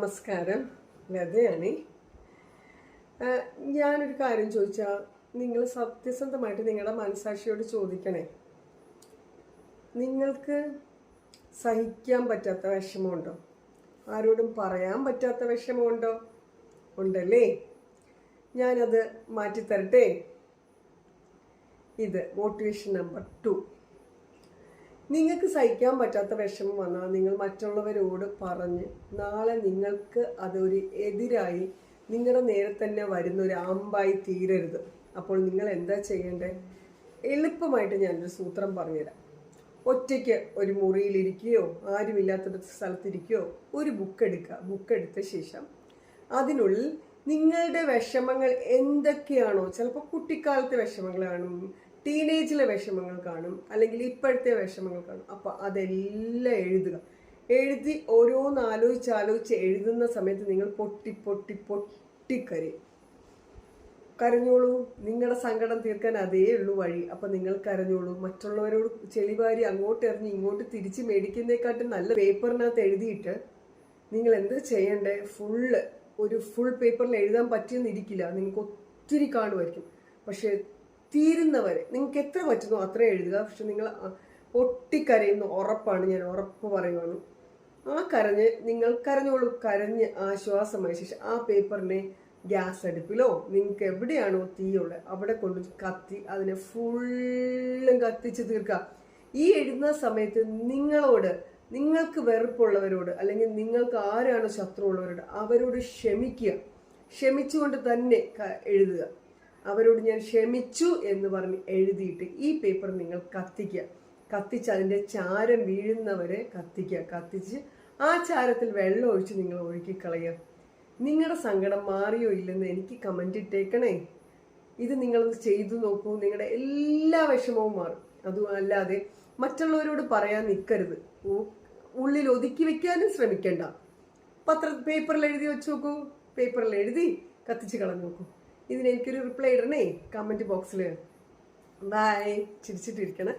നമസ്കാരം. ലതയാണ്. ഞാനൊരു കാര്യം ചോദിച്ചാൽ നിങ്ങൾ സത്യസന്ധമായിട്ട് നിങ്ങളുടെ മനസാക്ഷിയോട് ചോദിക്കണേ. നിങ്ങൾക്ക് സഹിക്കാൻ പറ്റാത്ത വിഷമമുണ്ടോ? ആരോടും പറയാൻ പറ്റാത്ത വിഷമമുണ്ടോ? ഉണ്ടല്ലേ? ഞാനത് മാറ്റിത്തരട്ടെ. ഇത് മോട്ടിവേഷൻ നമ്പർ ടു നിങ്ങൾക്ക് സഹിക്കാൻ പറ്റാത്ത വിഷമം വന്നാൽ നിങ്ങൾ മറ്റുള്ളവരോട് പറഞ്ഞ് നാളെ നിങ്ങൾക്ക് അതൊരു എതിരായി നിങ്ങളുടെ നേരെ തന്നെ വരുന്ന ഒരു അമ്പായി തീരരുത്. അപ്പോൾ നിങ്ങൾ എന്താ ചെയ്യേണ്ടത് എളുപ്പമായിട്ട് ഞാനൊരു സൂത്രം പറഞ്ഞുതരാം. ഒറ്റയ്ക്ക് ഒരു മുറിയിലിരിക്കുകയോ ആരുമില്ലാത്തൊരു സ്ഥലത്തിരിക്കുകയോ ഒരു ബുക്ക് എടുക്കുക. ബുക്ക് എടുത്ത ശേഷം അതിനുള്ളിൽ നിങ്ങളുടെ വിഷമങ്ങൾ എന്തൊക്കെയാണോ ചിലപ്പോൾ കുട്ടിക്കാലത്തെ വിഷമങ്ങൾ കാണും ടീനേജിലെ വിഷമങ്ങൾ കാണും അല്ലെങ്കിൽ ഇപ്പോഴത്തെ വിഷമങ്ങൾ കാണും. അപ്പോൾ അതെല്ലാം എഴുതുക. എഴുതി ഓരോന്ന് ആലോചിച്ച് ആലോചിച്ച് എഴുതുന്ന സമയത്ത് നിങ്ങൾ പൊട്ടി പൊട്ടി പൊട്ടിക്കരയും കരഞ്ഞോളൂ. നിങ്ങളുടെ സങ്കടം തീർക്കാൻ അതേ ഉള്ളൂ വഴി. അപ്പം നിങ്ങൾ കരഞ്ഞോളൂ. മറ്റുള്ളവരോട് ചെളിവാരി അങ്ങോട്ട് എറിഞ്ഞ് ഇങ്ങോട്ട് തിരിച്ച് മേടിക്കുന്നതിനെക്കാട്ടും നല്ല പേപ്പറിനകത്ത് എഴുതിയിട്ട് നിങ്ങൾ എന്ത് ചെയ്യണ്ടേ? ഫുള്ള് ഒരു ഫുൾ പേപ്പറിൽ എഴുതാൻ പറ്റിയെന്നിരിക്കില്ല. നിങ്ങൾക്ക് ഒത്തിരി കാണുമായിരിക്കും. പക്ഷെ തീരുന്നവരെ നിങ്ങൾക്ക് എത്ര പറ്റുന്നു അത്ര എഴുതുക. പക്ഷെ നിങ്ങൾ പൊട്ടിക്കരയുന്ന ഉറപ്പാണ് ഞാൻ ഉറപ്പ് പറയുവാണ്. ആ കരഞ്ഞ് നിങ്ങൾ കരഞ്ഞോളൂ. കരഞ്ഞ് ആശ്വാസമായ. ശേഷം ആ പേപ്പറിനെ ഗ്യാസ് അടുപ്പിലോ നിങ്ങൾക്ക് എവിടെയാണോ തീയുള്ളത് അവിടെ കൊണ്ട് കത്തി അതിനെ ഫുള്ളും കത്തിച്ച് തീർക്കുക. ഈ എഴുതുന്ന സമയത്ത് നിങ്ങളോട് നിങ്ങൾക്ക് വെറുപ്പുള്ളവരോട് അല്ലെങ്കിൽ നിങ്ങൾക്ക് ആരാണോ ശത്രു ഉള്ളവരോട് അവരോട് ക്ഷമിക്കുക. ക്ഷമിച്ചുകൊണ്ട് തന്നെ എഴുതുക. അവരോട് ഞാൻ ക്ഷമിച്ചു എന്ന് പറഞ്ഞ് എഴുതിയിട്ട് ഈ പേപ്പർ നിങ്ങൾ കത്തിക്കുക. കത്തിച്ച് അതിന്റെ ചാരം വീഴുന്നവരെ കത്തിക്കുക. കത്തിച്ച് ആ ചാരത്തിൽ വെള്ളം ഒഴിച്ച് നിങ്ങൾ ഒഴുക്കിക്കളയുക. നിങ്ങളുടെ സങ്കടം മാറിയോ ഇല്ലെന്ന് എനിക്ക് കമന്റ് ഇട്ടേക്കണേ. ഇത് നിങ്ങളൊന്ന് ചെയ്തു നോക്കൂ. നിങ്ങളുടെ എല്ലാ വിഷമവും മാറും. അതും അല്ലാതെ മറ്റുള്ളവരോട് പറയാൻ നിൽക്കരുത് ഉള്ളിൽ ഒതുക്കി വെക്കാനും ശ്രമിക്കണ്ട. പത്ര പേപ്പറിൽ എഴുതി വെച്ച് നോക്കൂ. പേപ്പറിൽ എഴുതി കത്തിച്ച് കളഞ്ഞു നോക്കൂ. ഇതിന് എനിക്കൊരു റിപ്ലൈ ഇടണേ കമന്റ് ബോക്സിൽ ബായ് ചിരിച്ചിട്ടിരിക്കണേ.